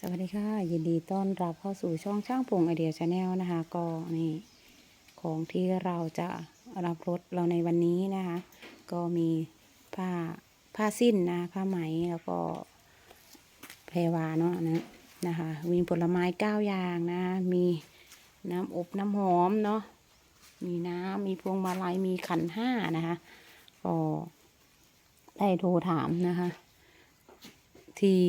สวัสดีค่ะ ยินดีต้อนรับเข้าสู่ช่องช่างปงไอเดียชาแนลนะคะ ก็นี่ของที่เราจะรับรถเราในวันนี้นะคะ ก็มีผ้าผ้าสิ้นนะผ้าไหมแล้วก็แพรวาเนาะนะนะคะมีผลไม้เก้าอย่างนะมีน้ำอบน้ำหอมเนาะมีน้ำมีพวงมาลัยมีขันห้านะคะก็ได้โทรถามนะคะ ที่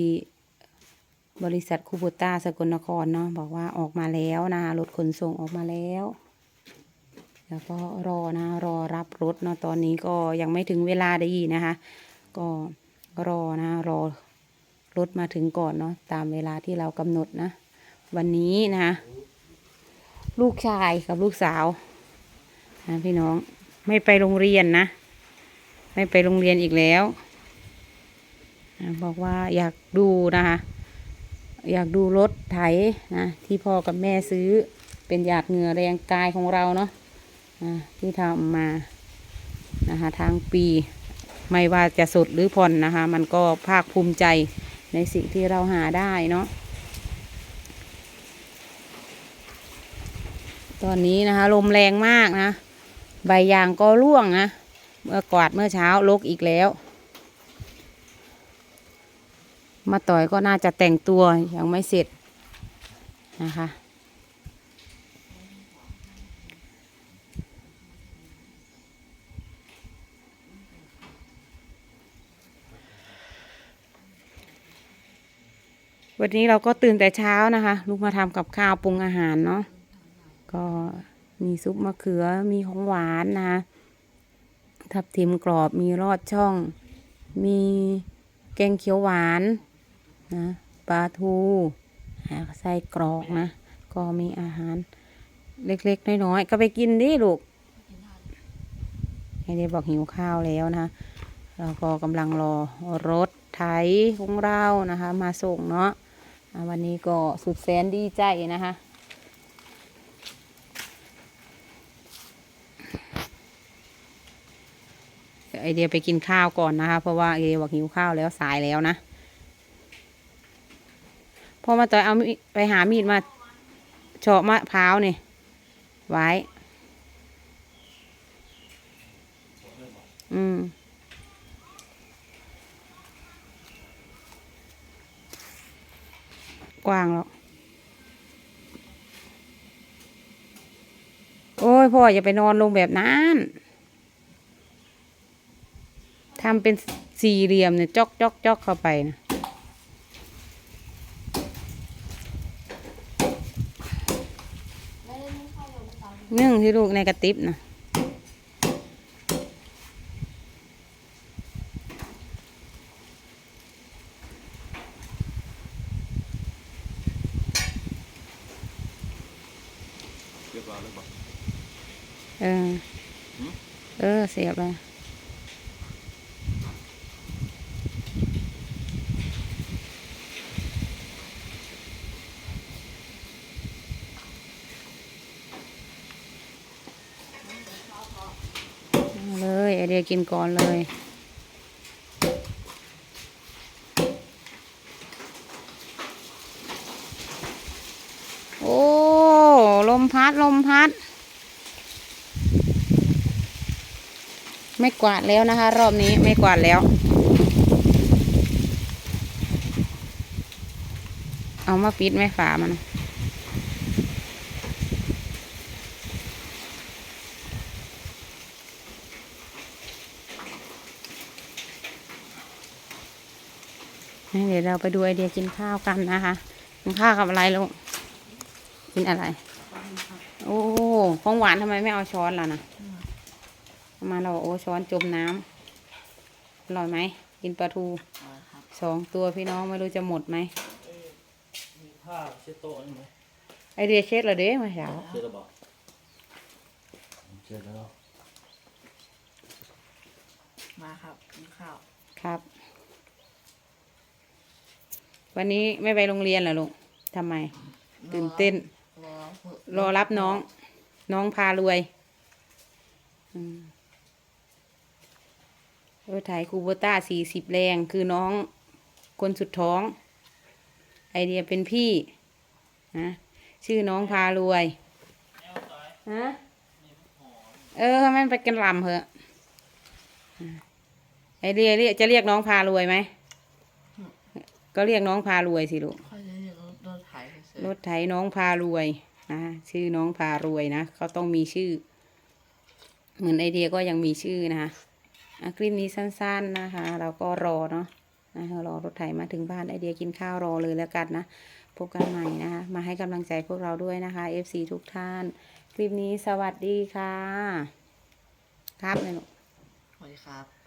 บริษัทคูโบต้าสกลนครเนาะบอกว่าออกมาแล้วนะรถขนส่งออกมาแล้ว แล้วก็รอนะรอรับรถเนาะตอนนี้ก็ยังไม่ถึงเวลาดีนะคะ ก็รอนะรอรถมาถึงก่อนเนาะตามเวลาที่เรากำหนดนะ วันนี้นะคะลูกชายกับลูกสาวนะพี่น้องไม่ไปโรงเรียนนะ ไม่ไปโรงเรียนอีกแล้ว บอกว่าอยากดูนะคะ อยากดูรถไถนะที่พ่อกับแม่ซื้อเป็นอยากเหงื่อแรงกายของเราเนาะที่ทำมานะคะทางปีไม่ว่าจะสดหรือผ่อนนะคะ มันก็ภาคภูมิใจในสิ่งที่เราหาได้เนาะตอนนี้นะคะ ลมแรงมากนะ ใบยางก็ร่วงนะ เมื่อกวาดเมื่อเช้าลกอีกแล้ว มาต่อยก็น่าจะแต่งตัวยังไม่เสร็จนะคะ วันนี้เราก็ตื่นแต่เช้านะคะ ลุกมาทำกับข้าวปรุงอาหารเนาะก็มีซุปมะเขือมีของหวานนะคะทับทิมกรอบมีรอดช่อง มีแกงเขียวหวาน นะปลาทูอ่าไส้กรอกนะ ก็มีอาหารเล็กๆน้อยๆก็ไปกินดิลูกไอเดียบอกหิวข้าวแล้วนะเราก็กำลังรอรถไถของเรานะคะ มาส่งเนาะวันนี้ก็สุดแสนดีใจนะคะไอเดียไปกินข้าวก่อนนะคะ เพราะว่าไอเดียบอกหิวข้าวแล้วสายแล้วนะ อมาต่อยเอาไปหามีดมาเฉาะมะพร้าวนี่ไว้ อืมกว้างแล้วโอ้ยพ่ออย่าไปนอนลงแบบนั้นทำเป็นสี่เหลี่ยมเนี่ยจอกจอกจอกเข้าไปนะ นึ่งที่ลูกในกระติบนะเรียบร้อยแล้วบอกเออ เออ เสียบเลย เดียกินก่อนเลย โอ้ ลมพัด ลมพัด ไม่กวาดแล้วนะคะ รอบนี้ไม่กวาดแล้ว เอามาปิดไม่ฝามัน เดี๋ยวเราไปดูไอเดียกินข้าวกันนะคะกินข้าวกับอะไรลูกกินอะไร โอ้ของหวานทำไมไม่เอาช้อนล่ะนะเอามาเราบอกโอ้ช้อนจมน้ำอร่อยไหมกินปลาทูสองตัวพี่น้องไม่รู้จะหมดไหมมีผ้าเช็ดโต๊ะนี่ไหมไอเดียเช็ดเหรอเด้มาเช้าเช็ดแล้วบอกเช็ดแล้วมาครับกินข้าวครับ วันนี้ไม่ไปโรงเรียนเหรอลูกทำไม ตื่นเต้นรอรอรับน้อง น้องพารวยอืมรถไถคูโบต้าสี่สิบแรงคือน้องคนสุดท้อง ไอเดียเป็นพี่นะชื่อน้องพารวยฮะเออให้มันไปกันลำเหอะอะไอเดียเรียกจะเรียกน้องพารวยไหม ก็เรียกน้องพารวยสิลูกค่อยจะเรียกรถรถไถเฉยรถไถน้องพารวยนะชื่อน้องพารวยนะเขาต้องมีชื่อ เหมือนไอเดียก็ยังมีชื่อนะคะอะคลิปนี้สั้น ๆนะคะ เราก็รอเนาะนะคะรอรถไถมาถึงบ้านไอเดียกินข้าวรอเลยแล้วกันนะพบกันใหม่นะคะ มาให้กำลังใจพวกเราด้วยนะคะ FC ทุกท่าน คลิปนี้สวัสดีค่ะ ครับเลยลูกๆสวัสดีครับ